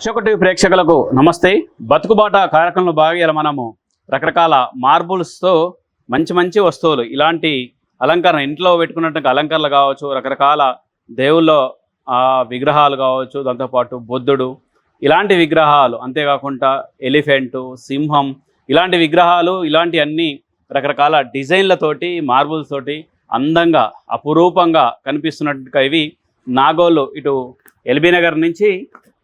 Ashoka TV ప్రేక్షకులకు నమస్తే. బతుకుబాట కార్యక్రమంలో భాగంగా మనము రకరకాల మార్బుల్స్తో మంచి మంచి వస్తువులు ఇలాంటి అలంకరణ ఇంట్లో పెట్టుకున్నట్టు అలంకరణలు కావచ్చు రకరకాల దేవుళ్ళ విగ్రహాలు కావచ్చు దాంతోపాటు బుద్ధుడు ఇలాంటి విగ్రహాలు అంతేకాకుండా ఎలిఫెంటు సింహం ఇలాంటి విగ్రహాలు ఇలాంటి అన్ని రకరకాల డిజైన్లతోటి మార్బుల్స్ తోటి అందంగా అపురూపంగా కనిపిస్తున్నట్టుగా ఇవి నాగోలు ఇటు ఎల్బీ నగర్ నుంచి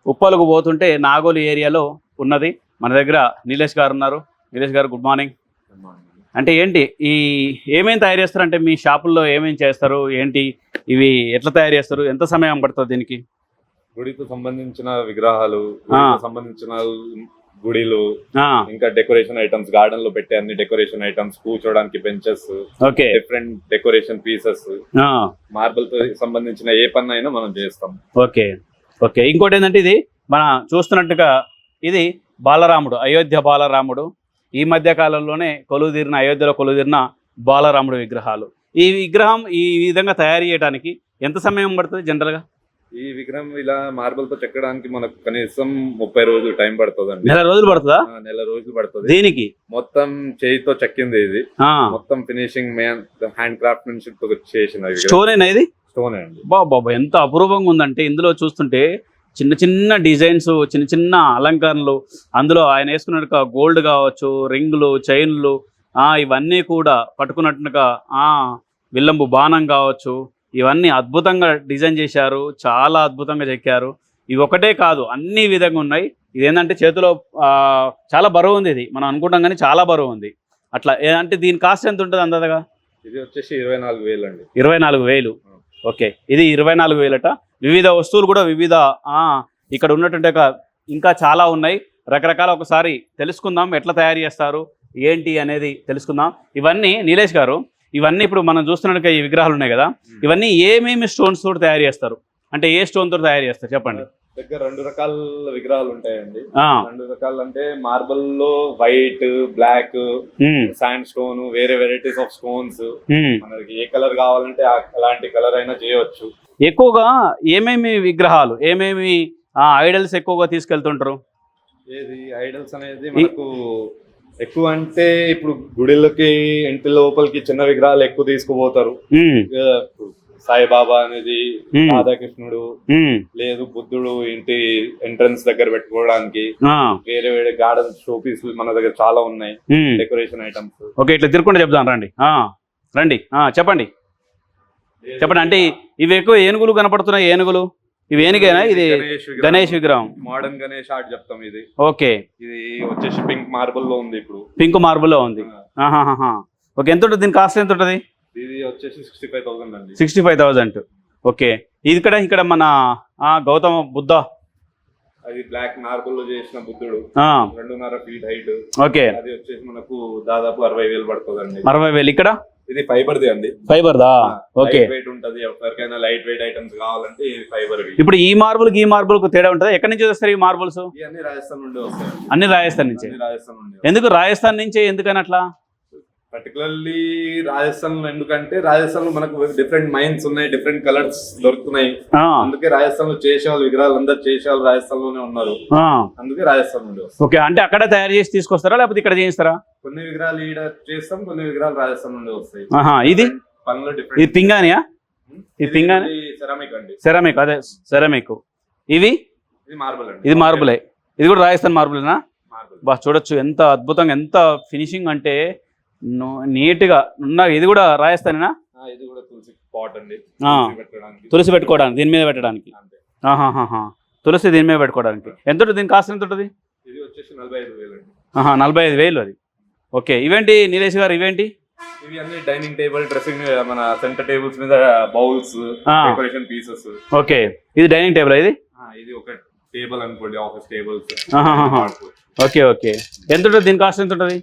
ఉప్పలకు పోతుంటే నాగోలు ఏరియాలో ఉన్నది. మన దగ్గర నీలేష్ గారు ఉన్నారు. నీలేష్ గారు గుడ్ మార్నింగ్ అంటే ఏంటి ఈ ఏమేమి తయారు చేస్తారు? అంటే మీ షాపుల్లో ఏమేమి చేస్తారు? ఏంటి? ఇవి ఎట్లా తయారు చేస్తారు? ఎంత సమయం పడుతుంది దీనికి? గుడికి సంబంధించిన విగ్రహాలు సంబంధించిన గుడిలు ఇంకా డెకరేషన్ ఐటమ్స్ గార్డెన్లో పెట్టే అన్ని డెకరేషన్ ఐటమ్స్ కూర్చోడానికి benches okay. Different decoration pieces మార్బల్తో సంబంధించిన ఏ పని అయినా మనం చేస్తాం. ఓకే. ఓకే ఇంకోటి ఏంటంటే ఇది మన చూస్తున్నట్టుగా ఇది బాలరాముడు అయోధ్య బాలరాముడు. ఈ మధ్య కాలంలోనే కొలువుదీరిన అయోధ్యలో కొలువుదీరిన బాలరాముడు విగ్రహాలు. ఈ విగ్రహం ఈ విధంగా తయారు చేయడానికి ఎంత సమయం పడుతుంది జనరల్గా? ఈ విగ్రహం ఇలా మార్బల్తో చెక్కడానికి మనకు కనీసం ముప్పై రోజులు టైం పడుతుందండి. నెల రోజులు పడుతుందా? నెల రోజులు పడుతుంది. దీనికి? మొత్తం చేయితో చెక్కింది ఇది. ఆ, మొత్తం ఫినిషింగ్ హ్యాండ్ క్రాఫ్ట్మెన్షిప్తో చేసిన స్టోన్ ఇది? స్టోన్ అండి. బాబా ఎంత అపూర్వంగా ఉందంటే ఇందులో చూస్తుంటే చిన్న చిన్న డిజైన్స్ చిన్న చిన్న అలంకరణలు అందులో ఆయన వేసుకున్నట్టుగా గోల్డ్ కావచ్చు రింగులు చైన్లు ఆ ఇవన్నీ కూడా పట్టుకున్నట్టుగా ఆ విల్లంబు బాణం కావచ్చు ఇవన్నీ అద్భుతంగా డిజైన్ చేశారు చాలా అద్భుతంగా చెక్కారు. ఇవి ఒకటే కాదు అన్ని విధంగా ఉన్నాయి. ఇదేంటంటే చేతిలో చాలా బరువు ఉంది ఇది. మనం అనుకుంటాం కానీ చాలా బరువు ఉంది. అట్లా అంటే దీని కాస్ట్ ఎంత ఉంటుంది అందదగా ఇది వచ్చేసి ఇరవై నాలుగు వేలు అండి ఇరవై నాలుగు వేలు. ఓకే. ఇది ఇరవై నాలుగు వేలట. వివిధ వస్తువులు కూడా వివిధ ఇక్కడ ఉన్నటువంటి ఇంకా చాలా ఉన్నాయి. రకరకాల ఒకసారి తెలుసుకుందాం ఎట్లా తయారు చేస్తారు ఏంటి అనేది తెలుసుకుందాం. ఇవన్నీ నీలేష్ గారు ఇవన్నీ ఇప్పుడు మనం చూస్తున్నట్టుగా ఈ విగ్రహాలు ఉన్నాయి కదా. ఇవన్నీ ఏమేమి స్టోన్స్ తోటి తయారు చేస్తారు? అంటే ఏ స్టోన్ తోటి తయారు చేస్తారు? చెప్పండి. దగ్గర రెండు రకాల విగ్రహాలు ఉంటాయండి. రెండు రకాలు అంటే మార్బల్లో వైట్ బ్లాక్ శాండ్ స్టోన్ వేరే వెరైటీస్ ఆఫ్ స్టోన్స్. మనకి ఏ కలర్ కావాలంటే అలాంటి కలర్ అయినా చేయవచ్చు ఎక్కువగా ఏమేమి విగ్రహాలు ఏమేమి ఐడల్స్ ఎక్కువగా తీసుకెళ్తుంటారు? ఏది? ఐడల్స్ అనేది మనకు ఎక్కువ అంటే ఇప్పుడు గుడిలకి ఇంటి లోపలికి చిన్న విగ్రహాలు ఎక్కువ తీసుకుపోతారు. సాయిబాబా అనేది రాధాకృష్ణుడు లేదు బుద్ధుడు ఇంటి ఎంట్రన్స్ దగ్గర పెట్టుకోవడానికి వేరే వేరే గార్డెన్ షో పీసులు మన దగ్గర చాలా ఉన్నాయి. Decoration items. ఓకే ఇట్లా తిరుక్కుంటే చెప్తాను రండి. ఆ, రండి. చెప్పండి. చెప్పండి అంటే ఇవి ఎక్కువ ఏనుగులు కనపడుతున్నాయి ఏనుగులు? ఇవి ఏనుగేనా ఇది గణేష్ విగ్రహం. మోడర్న్ గణేష్ ఆర్ట్ చెప్తాం ఇది. ఓకే. ఇది వచ్చేసి పింక్ మార్బుల్లో ఉంది ఇప్పుడు. పింక్ మార్బుల్లో ఉంది. ఆహాహాహా. ఓకే ఎంత ఉంటుంది దీని కాస్ట్ ఎంత ఉంటుంది? ఇది వచ్చేసి సిక్స్టీ ఫైవ్ థౌసండ్ అండి. Sixty five thousand okay. ఇది ఇక్కడ ఇక్కడ మన ఆ, గౌతమ బుద్ధ. అది బ్లాక్ మార్బుల్లో చేసిన బుద్ధుడు. రెండున్నర ఫీట్ హైట్ ఓకే. అది వచ్చేసి మనకు దాదాపు అరవై వేలు పడుతుందండి. అరవై వేలు. ఇక్కడ? ఇది ఫైబర్ ది అండి. ఫైబర్దా? ఓకే. లైట్ వెయిట్ ఉంటది. ఎవరికైనా లైట్ వెయిట్ ఐటమ్స్ కావాలంటే ఇది ఫైబర్ ఇప్పుడు ఈ మార్బుల్కి ఈ మార్బుల్కి తేడా ఉంటుంది? ఎక్కడి నుంచి వస్తారు ఈ మార్బుల్స్? ఇవన్నీ రాజస్థాన్ నుండి వస్తాయి అన్ని రాజస్థాన్ నుంచి. అన్ని రాజస్థాన్ నుండి ఎందుకు? రాజస్థాన్ నుంచే ఎందుకని అట్లా? పర్టికులర్లీ రాజస్థాన్లో ఎందుకంటే రాజస్థాన్లో మనకు డిఫరెంట్ మైన్స్ ఉన్నాయి డిఫరెంట్ కలర్స్ దొరుకుతున్నాయి. అందుకే రాజస్థాన్లో చేసేవాళ్ళు విగ్రహాలు అందరు చేసేవాళ్ళు రాజస్థాన్లోనే ఉన్నారు. అందుకే రాజస్థాన్ నుండి ఓకే అంటే అక్కడ తయారు చేసి తీసుకొస్తారా లేకపోతే ఇక్కడ చేయిస్తారా? కొన్ని విగ్రహాలు ఈడ చేస్తాం కొన్ని విగ్రహాలు రాజస్థాన్ నుండి వస్తాయి. ఇది? పనులు ఇది డిఫరెంట్ పింగానియా ఇది పింగాణి? సెరామిక్ అండి. సెరామిక్ అదే సెరామిక్ ఇవి? ఇది మార్బల్ అండి. ఇది మార్బులే ఇది కూడా రాజస్థాన్ మార్బులేనా మార్బల్ బా చూడొచ్చు ఎంత అద్భుతంగా ఎంత ఫినిషింగ్ అంటే నీట్గా ఉన్న ఇది కూడా రాజస్థానేనా ఇది కూడా తులసి పాట్ అండి. తులసి పెట్టుకోవడానికి దీని మీద పెట్టడానికి. తులసి దీని మీద పెట్టుకోవడానికి. ఎంత ఉంటుంది? దీని కాస్ట్ ఎంత ఉంటుంది? ఇది వచ్చేసి నలభై ఐదు వేలు అండి. నలభై ఐదు వేలు అది. ఓకే ఇవేంటి నీలేష్ గారు ఇవేంటి? ఇవి అన్ని డైనింగ్ టేబుల్ డ్రెస్సింగ్ మన సెంటర్ టేబుల్స్ మీద బౌల్స్. Decoration pieces. ఓకే ఇది డైనింగ్ టేబుల్ ఇది? ఇది ఒక టేబుల్ అనుకోండి ఆఫీస్ టేబుల్స్. Okay okay. ఎంత ఉంటుంది? దీని కాస్ట్ ఎంత ఉంటుంది?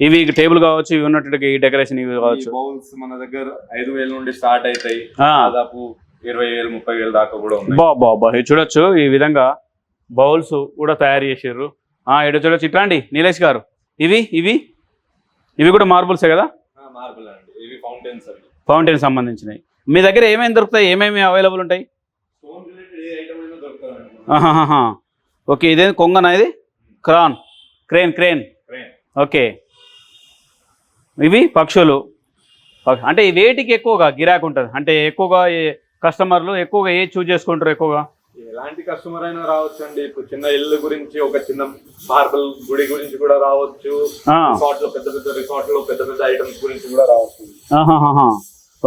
ఇవి టేబుల్ కావచ్చు ఇవి ఉన్నట్టు ఈ డెకరేషన్ ఇవి కావచ్చు. బౌల్స్ మన దగ్గర ఐదు వేల నుండి స్టార్ట్ అవుతాయి ఆ, దాదాపు ఇరవై వేలు ముప్పై వేలు దాకా కూడా బా బా బా ఇది చూడొచ్చు ఈ విధంగా బౌల్స్ కూడా తయారు చేసారు ఇటు చూడొచ్చు ఇట్లాండి నీలేష్ గారు. ఇవి ఇవి? ఇవి కూడా మార్బుల్సే కదా? మార్బుల్ అండి. ఇవి ఫౌంటైన్స్ ఫౌంటైన్ సంబంధించినవి. మీ దగ్గర ఏమేమి దొరుకుతాయి? ఏమేమి అవైలబుల్ ఉంటాయి. ఓకే ఇదే కొంగనా ఇది? Crane crane crane okay. ఇవి పక్షులు. అంటే వేటికి ఎక్కువగా గిరాకు ఉంటుంది. అంటే ఎక్కువగా కస్టమర్లు ఎక్కువగా ఏ చూజ్ చేసుకుంటారు ఎక్కువగా? ఎలాంటి కస్టమర్ అయినా రావచ్చు అండి ఇప్పుడు చిన్న ఇల్లు గురించి ఒక చిన్న మార్బల్ గుడి గురించి కూడా రావచ్చు. ఆ, రిసార్ట్లో పెద్ద పెద్ద రిసార్ట్లో పెద్ద పెద్ద ఐటమ్స్ గురించి కూడా రావచ్చు.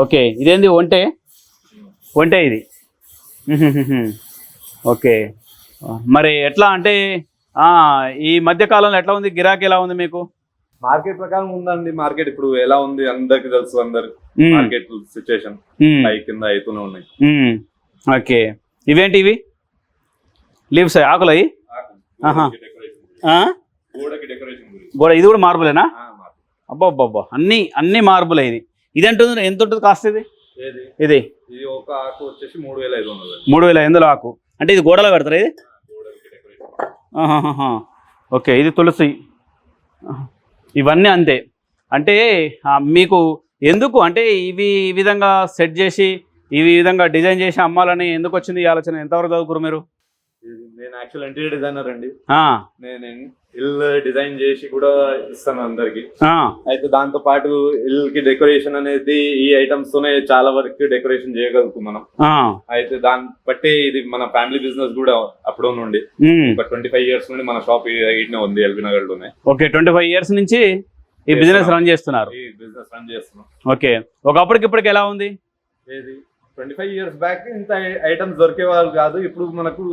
ఓకే. ఇదేంది ఒంటే? ఒంటే ఇది. ఓకే. మరి ఎట్లా అంటే ఈ మధ్య కాలంలో ఎట్లా ఉంది? గిరాకీ ఎలా ఉంది మీకు? మార్కెట్ ప్రకారం ఉందండి. మార్కెట్ ఇప్పుడు ఎలా ఉంది అందరికి తెలుసు అందరు. మ్మ్. Market situation. పై కింద అవుతూనే ఉన్నాయి. ఓకే. ఇవేంటి ఇవి? లీవ్స్ ఆకులు అవి? గోడ ఇది కూడా మార్బులేనా? ఆ, మార్కెట్. అబ్బా అబ్బా అబ్బా అన్ని అన్ని మార్బులే ఇది. ఇది అంటుంది ఎంత ఉంటుంది కాస్ట్ ఇది? ఇది. ఇది ఒక ఆకు వచ్చేసి మూడు వేల ఐదు వందలు. మూడు వేల ఎందులో ఆకు. అంటే ఇది గోడలో పెడతారా ఇది. ఓకే ఇది తులసి. ఇవన్నీ అంతే. అంటే మీకు ఎందుకు? అంటే ఇవి ఈ విధంగా సెట్ చేసి ఇవి ఈ విధంగా డిజైన్ చేసి అమ్మాలని ఎందుకు వచ్చింది ఈ ఆలోచన? ఎంతవరకు చదువుకురు మీరు? నేను యాక్చువల్ ఇంటీరియర్ డిజైనర్ అండి. నేను ఇల్లు డిజైన్ చేసి కూడా ఇస్తాను అందరికి. అయితే దాంతో పాటు ఇల్లుకి డెకరేషన్ అనేది ఈ ఐటమ్స్ తోనే చాలా వరకు డెకరేషన్ చేయగలుగుతాం మనం. అయితే దాన్ని బట్టి ఇది మన ఫ్యామిలీ బిజినెస్ కూడా అప్పుడు నుండి. ఒక ట్వంటీ ఫైవ్ ఇయర్స్ నుండి మన షాప్ ఇట్నే ఉంది ఎల్బీ నగర్లోనే ఓకే ట్వంటీ ఫైవ్ ఇయర్స్ నుంచి ఈ బిజినెస్ రన్ చేస్తున్నారు. ఈ బిజినెస్ రన్ చేస్తున్నాం. ఓకే ఒకప్పటికి ఇప్పటికి ఎలా ఉంది? ట్వంటీ ఫైవ్ ఇయర్స్ బ్యాక్ ఇంత ఐటమ్స్ దొరికే వాళ్ళు కాదు. ఇప్పుడు మనకు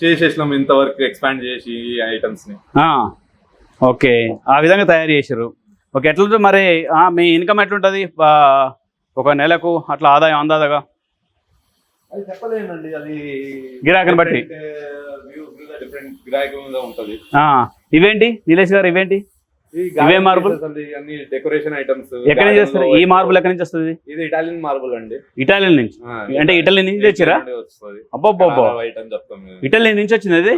చేసేసినాం ఇంతవరకు ఎక్స్పాండ్ చేసి ఈ ఐటమ్స్ని. ఆ, ఓకే. ఆ విధంగా తయారు చేశారు ఓకే ఎట్లుంటుంది మరి? ఆ, మీ ఇన్కమ్ ఎట్లుంటుంది? ఒక నెలకు అట్లా ఆదాయం అందాదగా అది చెప్పలేనండి అది గిరాకీని బట్టి. వ్యూస్ మీద డిఫరెంట్ గిరాకీ మీద ఉంటది. ఆ, ఇవేంటి? నీలేష్ గారు ఇవేంటి? ఇవే అన్ని డెకరేషన్ ఐటమ్స్ ఎక్కడి నుంచి ఈ మార్బుల్ ఎక్కడి నుంచి వస్తుంది? ఇది ఇటాలియన్ మార్బుల్ అండి. ఇటాలియన్ నుంచి? అంటే ఇటలీ నుంచి తెచ్చిరా? మేము. ఇటలీ నుంచి వచ్చింది అది?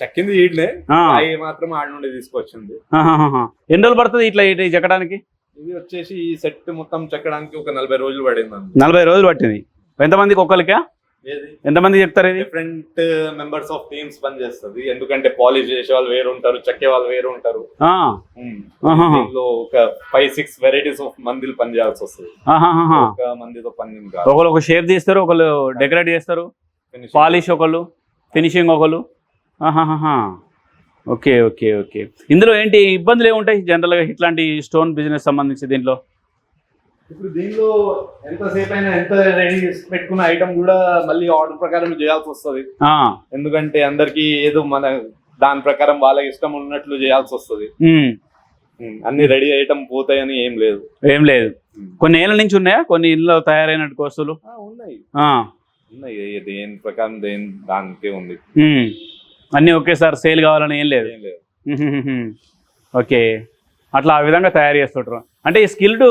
చెక్కింది వీటినే. అవి మాత్రం ఆడ నుండి తీసుకొచ్చింది. ఎన్ని రోజులు పడుతుంది ఇట్లా ఇటు చెక్కడానికి? ఇది వచ్చేసి ఈ సెట్ మొత్తం చెక్కడానికి ఒక నలభై రోజులు పడింది నలభై రోజులు పట్టింది. ఎంతమందికి? ఒక్కరికా ఎంతమంది చెప్తారు ఇది? డిఫరెంట్ మెంబర్స్ ఆఫ్ టీమ్స్ పని చేస్తుంది. ఎందుకంటే పాలిష్ చేసే వాళ్ళు వేరు ఉంటారు చెక్కే వాళ్ళు వేరు ఉంటారు. ఒక ఫైవ్ సిక్స్ వెరైటీస్ ఆఫ్ మందిలు పని చేయాల్సి వస్తుంది. ఒక మందితో పని కాదు. ఒకళ్ళు ఒక షేప్ తీస్తారు ఒకళ్ళు డెకరేట్ చేస్తారు. పాలిష్ ఒకళ్ళు ఫినిషింగ్ ఒకళ్ళు. Okay okay okay. ఇందులో ఏంటి ఇబ్బందులు ఏముంటాయి జనరల్గా ఇట్లాంటి స్టోన్ బిజినెస్ సంబంధించి దీంట్లో? ఇప్పుడు దీనిలో ఎంతసేపు అయినా ఎంత రెడీ చేసి పెట్టుకున్న ఐటమ్ కూడా మళ్ళీ ఆర్డర్ ప్రకారం చేయాల్సి వస్తుంది. ఎందుకంటే అందరికి ఏదో మన దాని ప్రకారం వాళ్ళ ఇష్టం ఉన్నట్లు చేయాల్సి వస్తుంది. అన్ని రెడీ ఐటమ్ పోతాయని ఏం లేదు. ఏం లేదు. కొన్ని ఏళ్ళ నుంచి ఉన్నాయా? కొన్ని ఇళ్ళలో తయారైనట్టు వస్తువులు ఉన్నాయి. ఉన్నాయి. దేని ప్రకారం దేని దానికే ఉంది. అన్నీ ఒకేసారి సేల్ కావాలని ఏం లేదు. ఓకే. అట్లా ఆ విధంగా తయారు చేస్తుంటారు. అంటే ఈ స్కిల్డ్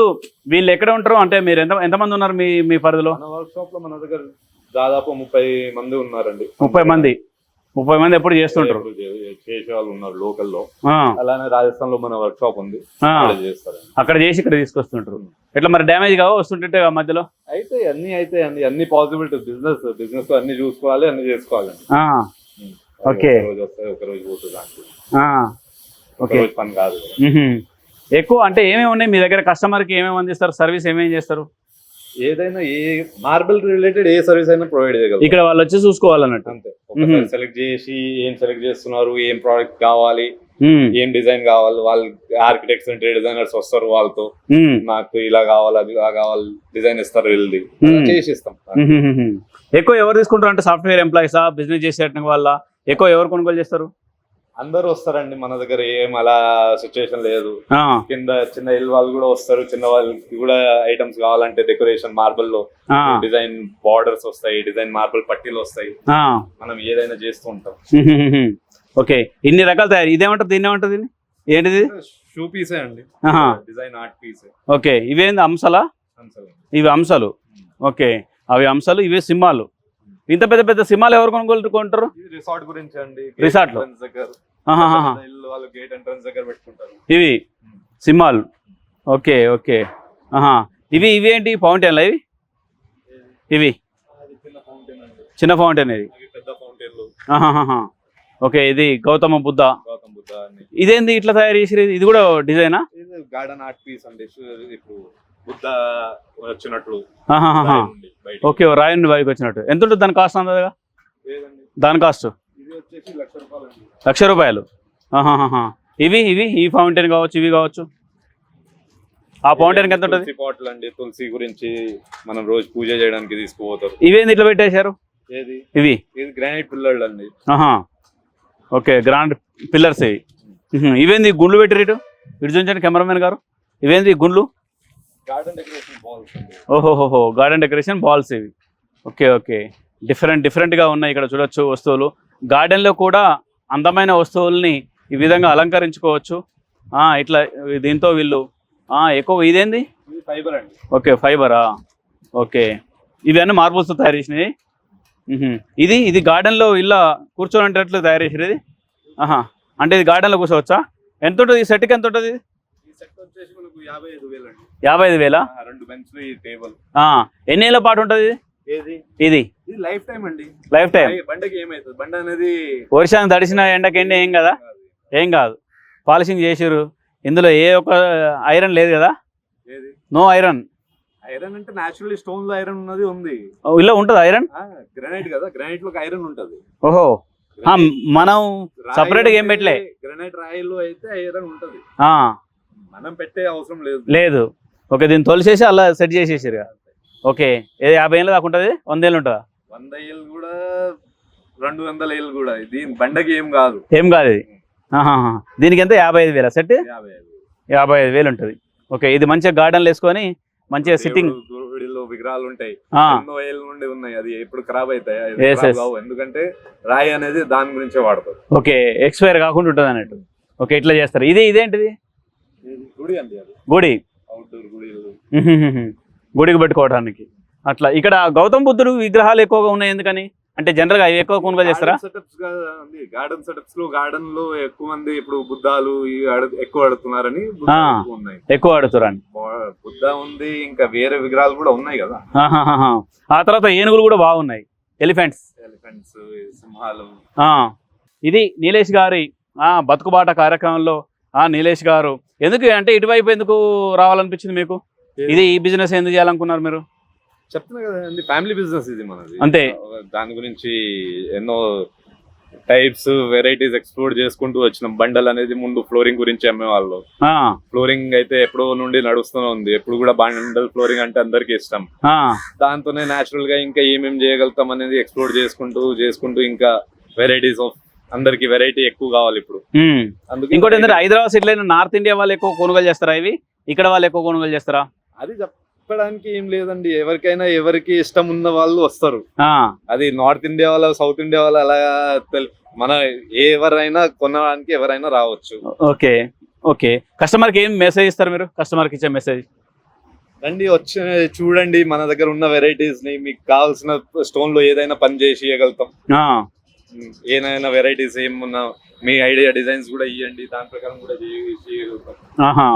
వీళ్ళు ఎక్కడ ఉంటారు? అంటే మీరు ఎంత ఎంతమంది ఉన్నారు మీ మీ పరిధిలో? వర్క్ షాప్లో మన దగ్గర దాదాపు ముప్పై మంది ఉన్నారండి. ముప్పై మంది. ముప్పై మంది ఎప్పుడు చేస్తుంటారు? చేసే వాళ్ళు ఉన్నారు లోకల్లో. ఆ, అలానే రాజస్థాన్లో మన వర్క్ షాప్ ఉంది. అక్కడ చేసి ఇక్కడ తీసుకొస్తుంటారు. ఎట్లా మరి డ్యామేజ్ కావా వస్తుంటే మధ్యలో? అయితే అన్ని అయితే అన్ని అన్ని పాసిబిలిటీస్ బిజినెస్ బిజినెస్ అన్ని చూసుకోవాలి అన్ని చేసుకోవాలండి. ఆ, ఓకే. ఒక రోజు వస్తాయి ఒక రోజు పోతుంది పని కాదు. ఎక్కువ అంటే ఏమేమి ఉన్నాయి? మీ దగ్గర కస్టమర్కి ఏమేమి అందిస్తారు? సర్వీస్ ఏమేమి చేస్తారు? ఏదైనా ఏ మార్బుల్ రిలేటెడ్ ఏ సర్వీస్ అయినా ప్రొవైడ్ చేయగలరు ఇక్కడ వాళ్ళు వచ్చి చూసుకోవాలన్నట్టు. అంతే. ఒకసారి సెలెక్ట్ చేసి ఏం సెలెక్ట్ చేస్తున్నారు? ఏం ప్రోడక్ట్ కావాలి? ఏం డిజైన్ కావాలి? వాళ్ళు ఆర్కిటెక్ట్స్ అంటే డిజైనర్స్ వస్తారు వాళ్ళతో. నాకు ఇలా కావాలి అది ఇలా కావాలి డిజైన్ ఇస్తారు వెళ్ళి. చేసి ఇస్తాం. ఎక్కువ ఎవరు తీసుకుంటారు అంటే సాఫ్ట్వేర్ ఎంప్లాయీసా బిజినెస్ చేసే వాళ్ళ? ఎక్కువ ఎవరు కొనుగోలు చేస్తారు? అందరూ వస్తారండి మన దగ్గర ఏం అలా సిచ్యువేషన్ లేదు. కింద చిన్న ఇల్లు వాళ్ళు కూడా వస్తారు చిన్న వాళ్ళకి కూడా ఐటమ్స్ కావాలంటే డెకరేషన్ మార్బుల్లో డిజైన్ బార్డర్స్ వస్తాయి డిజైన్ మార్బుల్ పట్టీలు వస్తాయి. ఆ. మనం ఏదైనా చేస్తూ ఉంటాం. ఓకే. ఇన్ని రకాలు తయారు. ఇదేమంటారు దీన్ని ఏమంటారు దీన్ని? ఏంటిది? షూ పీసే అండి. డిజైన్ ఆర్ట్ పీసే ఓకే. ఇవేంది అంశాలా? ఇవి అంశాలు. ఓకే. అవి అంశాలు ఇవి సింహాలు. ఇంత పెద్ద పెద్ద సింహాలు ఎవరు కొనుగోలు కొంటారు? రిసార్ట్ గురించి అండి. గేట్ ఎంట్రన్స్ దగ్గర. పెట్టుకుంటారు. ఇవి సింహాలు ఓకే ఓకే. ఆహా. ఇవి ఇవి ఏంటి? ఫౌంటైన్లా ఇవి? ఇవి? చిన్న ఫౌంటైన్ ఫౌంటైన్ ఇది. ఓకే ఇది గౌతమ బుద్ధ. గౌతమ్ బుద్ధ అని. ఇదేంది ఇట్లా తయారు చేసిరు ఇది? కూడా డిజైనా? గార్డెన్ ఆర్ట్ పీస్ అండి. ఇప్పుడు బుద్ధ వచ్చినట్లు. ఓకే రాయి నుండి బయటకు వచ్చినట్టు. ఎంత ఉంటుంది దాని కాస్ట్ లేదండి. దాని కాస్ట్ లక్ష రూపాయలు. ఇవి ఇవి ఈ ఫౌంటైన్ కావచ్చు ఇవి కావచ్చు? ఆ ఫౌంటైన్ ఎంత ఉంటుంది పాటలు అండి తులసి గురించి మనం రోజు పూజ చేయడానికి తీసుకుపోతారు. ఇవేంది ఇట్లా పెట్టేశారు? ఇవి. ఇది గ్రానైట్ పిల్లలు అండి. ఓకే గ్రాండ్ పిల్లర్స్ ఇవి. ఇవేంది గుండ్లు పెట్టిరు ఇటు? ఇటు చూపించండి కెమెరామెన్ గారు. ఇవేంది గుండ్లు గార్డెన్ డెకరేషన్ బాల్స్ అండి. ఓహోహోహో గార్డెన్ డెకరేషన్ బాల్స్ ఇవి. Okay okay. డిఫరెంట్ డిఫరెంట్గా ఉన్నాయి ఇక్కడ చూడొచ్చు వస్తువులు. గార్డెన్లో కూడా అందమైన వస్తువుల్ని ఈ విధంగా అలంకరించుకోవచ్చు. ఆ, ఇట్లా దీంతో వీళ్ళు ఆ, ఎక్కువ ఇదేంది? ఇది ఫైబర్ అండి. ఓకే ఫైబరా ఓకే. ఇవన్నీ మార్బుల్స్ తయారు చేసినవి. ఇది ఇది గార్డెన్లో ఇలా కూర్చోనంటట్లు తయారు చేసినది ఆహా. అంటే ఇది గార్డెన్లో కూర్చోవచ్చా? ఎంత ఉంటుంది ఈ సెట్కి ఎంత ఉంటుంది యాభై ఐదు వేలు రెండు బెంచ్లు ఈ టేబుల్. ఎన్ని ఏళ్ళ పాటు ఉంటుంది ఇది? ఇది. ఇది లైఫ్ టైం అండి. లైఫ్ టైం బండకి ఏమైతుంది? బండ అనేది వర్షాన్ని తడిసిన ఎండకెండి ఏం కదా? ఏం కాదు. పాలిషింగ్ చేసిర్రు. ఇందులో ఏ ఒక్క ఐరన్ లేదు కదా? No iron. ఐరన్ అంటే నేచురల్లీ స్టోన్లో ఐరన్ ఉన్నది ఉంది. ఇలా ఉంటుంది ఐరన్? గ్రానైట్ కదా. గ్రానైట్లో ఐరన్ ఉంటది. ఓహో. మనం separate గా ఏం పెట్టలే. గ్రానైట్ రాయిలో అయితే ఐరన్ ఉంటది. మనం పెట్టే అవసరం లేదు. లేదు. ఓకే దీన్ని తొలిసేసి అలా సెట్ చేసేసారు ఓకే ఏది యాభై ఏళ్ళు దాకా ఉంటుంది వంద ఏళ్ళు ఉంటుందా? వంద ఏళ్ళు కూడా రెండు వందల ఏళ్ళు కూడా. ఇది బండకి ఏం కాదు. ఏం కాదు ఇది. దీనికి ఎంత? యాభై ఐదు వేల సెట్? యాభై ఐదు. యాభై ఐదు వేలు ఉంటుంది. ఓకే ఇది మంచిగా గార్డెన్లు వేసుకొని మంచిగా సిట్టింగ్ విగ్రహాలు ఉంటాయి. ఎన్నో ఏళ్ళ నుండి ఉన్నాయి. అది ఎప్పుడు ఖరాబ్ అవుతాయి. ఎందుకంటే రాయి అనేది దాని గురించే వాడతారు. ఓకే ఎక్స్పైర్ కాకుండా ఉంటుంది అన్నట్టు. ఓకే ఇట్లా చేస్తారు. ఇది ఇదేంటిది? ఇది గుడి అండి గుడి. గుడికి పెట్టుకోవడానికి. అట్లా ఇక్కడ గౌతమ్ బుద్ధుడు విగ్రహాలు ఎక్కువగా ఉన్నాయి ఎందుకని? అంటే జనరల్గా ఎక్కువ కొనుగోలు చేస్తారా? గార్డెన్ సెటప్స్లో గార్డెన్లో ఎక్కువ మంది ఇప్పుడు బుద్ధాలు ఎక్కువ ఆడుతున్నారని. ఎక్కువ ఉన్నాయి. ఎక్కువ ఆడుతురాని బా- బుద్ధ ఉంది ఇంకా వేరే విగ్రహాలు కూడా ఉన్నాయి కదా. ఆ తర్వాత ఏనుగులు కూడా బాగున్నాయి. ఎలిఫెంట్స్ ఎలిఫెంట్స్ సింహాలు. ఇది నీలేష్ గారి ఆ బతుకుబాట కార్యక్రమంలో నీలేష్ గారు. ఎందుకు? అంటే ఇటువైపు ఎందుకు రావాలనిపించింది మీకు? ఇది ఈ బిజినెస్ ఎందుకు చేయాలనుకున్నారు మీరు? చెప్తున్నా కదండి ఫ్యామిలీ బిజినెస్ ఇది మనది. అంతే. దాని గురించి ఎన్నో టైప్స్ వెరైటీస్ ఎక్స్ప్లోర్ చేసుకుంటూ వచ్చిన. బండల్ అనేది ముందు ఫ్లోరింగ్ గురించి అమ్మేవాళ్ళు ఫ్లోరింగ్ అయితే ఎప్పుడో నుండి నడుస్తూనే ఉంది. ఎప్పుడు కూడా బండల్ ఫ్లోరింగ్ అంటే అందరికి ఇష్టం. దాంతోనే న్యాచురల్గా ఇంకా ఏమేం చేయగలుగుతాం అనేది ఎక్స్ప్లోర్ చేసుకుంటూ చేసుకుంటూ ఇంకా వెరైటీస్ ఆఫ్ అందరికి వెరైటీ ఎక్కువ కావాలి ఇప్పుడు. అందుకే ఇంకోటి ఏంటంటే హైదరాబాద్ సిటీలో నార్త్ ఇండియా వాళ్ళు ఎక్కువ కొనుగోలు చేస్తారా ఇవి? ఇక్కడ వాళ్ళు ఎక్కువ కొనుగోలు చేస్తారా? అది చెప్పడానికి ఏం లేదండి. ఎవరికైనా ఎవరికి ఇష్టం ఉన్న వాళ్ళు వస్తారు. అది నార్త్ ఇండియా వాళ్ళ సౌత్ ఇండియా వాళ్ళ అలా తెల్- మన ఎవరైనా కొనడానికి ఎవరైనా రావచ్చు. ఓకే. ఓకే. కస్టమర్కి ఏం మెసేజ్ ఇస్తారు మీరు? కస్టమర్కి ఇచ్చే మెసేజ్ రండి వచ్చి చూడండి మన దగ్గర ఉన్న వెరైటీస్ని మీకు కావాల్సిన స్టోన్లో ఏదైనా పని చేసి ఇవ్వగలుగుతాం ఏదైనా వెరైటీస్ ఏమున్నా మీ ఐడియా డిజైన్స్ కూడా ఇవ్వండి దాని ప్రకారం కూడా ఆహా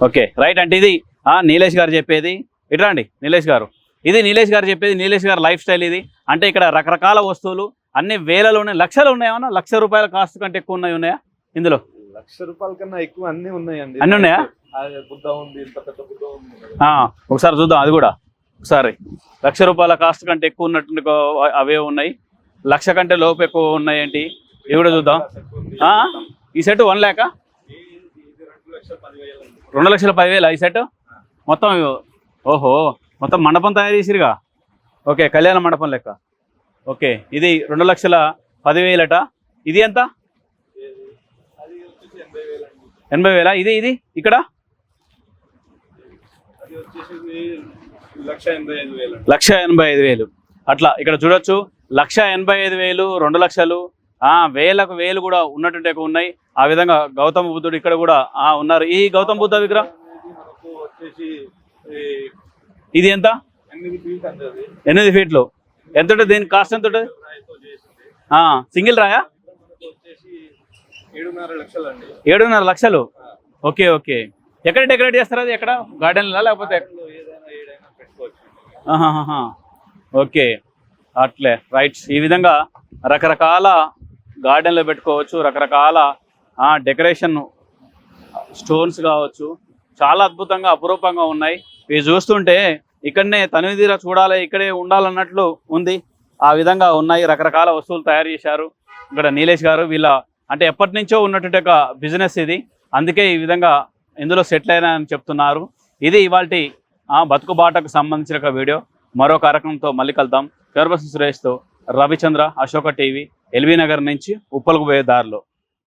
ఓకే రైట్ అంటే ఇది ఆ నీలేష్ గారు చెప్పేది ఇట్లా అండి నీలేష్ గారు. ఇది నీలేష్ గారు చెప్పేది నీలేష్ గారు లైఫ్ స్టైల్ ఇది. అంటే ఇక్కడ రకరకాల వస్తువులు అన్ని వేలలో ఉన్నాయి లక్షలు ఉన్నాయా లక్ష రూపాయల కాస్ట్ కంటే ఎక్కువ ఉన్నాయి ఉన్నాయా? ఇందులో. లక్ష రూపాయల కన్నా ఎక్కువ అన్ని ఉన్నాయండి. అన్ని ఉన్నాయా? బుద్ధ ఉంది ఇంత పెద్ద బుద్ధ ఉంది. ఆ, ఒకసారి చూద్దాం అది కూడా. ఒకసారి. లక్ష రూపాయల కాస్ట్ కంటే ఎక్కువ ఉన్నట్టు అవే ఉన్నాయి. లక్ష కంటే లోపు ఎక్కువ ఉన్నాయేంటి? ఇవి కూడా చూద్దాం. ఈ సెట్ వన్ ల్యాక్? రెండు లక్షల పదివేలు ఈ సెట్? మొత్తం ఓహో మొత్తం మండపం తయారు చేసిరుగా ఓకే కళ్యాణ మండపం లెక్క. ఓకే ఇది రెండు లక్షల పదివేలట. ఇది ఎంత? ఎనభై వేలా వేల? ఇది ఇది ఇక్కడ? లక్ష ఎనభై ఐదు వేలు. అట్లా ఇక్కడ చూడొచ్చు. లక్ష ఎనభై ఐదు వేలు రెండు లక్షలు వేలకు వేలు కూడా ఉన్నటువంటి ఉన్నాయి. ఆ విధంగా గౌతమ బుద్ధుడు ఇక్కడ కూడా ఉన్నారు. ఈ గౌతమ బుద్ధ విగ్రహం? ఇది ఎంత? ఎనిమిది ఫీట్లు. ఎంత ఉంటుంది దీని కాస్ట్ ఎంత ఉంటుంది సింగిల్ రాయా? ఏడున్నర లక్షలు. Okay okay. ఎక్కడ డెకరేట్ చేస్తారు అది? ఎక్కడ? గార్డెన్లా? లేకపోతే ఓకే. అట్లే రైట్స్ ఈ విధంగా రకరకాల గార్డెన్లో పెట్టుకోవచ్చు రకరకాల ఆ, డెకరేషన్ స్టోన్స్ కావచ్చు. చాలా అద్భుతంగా అపురూపంగా ఉన్నాయి. ఇవి చూస్తుంటే ఇక్కడనే తనివిదీర చూడాలి ఇక్కడే ఉండాలన్నట్లు ఉంది. ఆ విధంగా ఉన్నాయి రకరకాల వస్తువులు తయారు చేశారు. ఇక్కడ నీలేష్ గారు వీళ్ళ అంటే ఎప్పటి నుంచో ఉన్నటువంటి ఒక బిజినెస్ ఇది. అందుకే ఈ విధంగా ఇందులో సెటిల్ అయినాయని చెప్తున్నారు. ఇది ఇవాళ బతుకుబాటకు సంబంధించిన ఒక వీడియో. మరో కార్యక్రమంతో మళ్ళీ కలుద్దాం. గర్భస్ సురేష్తో రవిచంద్ర అశోక టీవీ ఎల్బీ నగర్ నుంచి ఉప్పలకు పోయే దారిలో.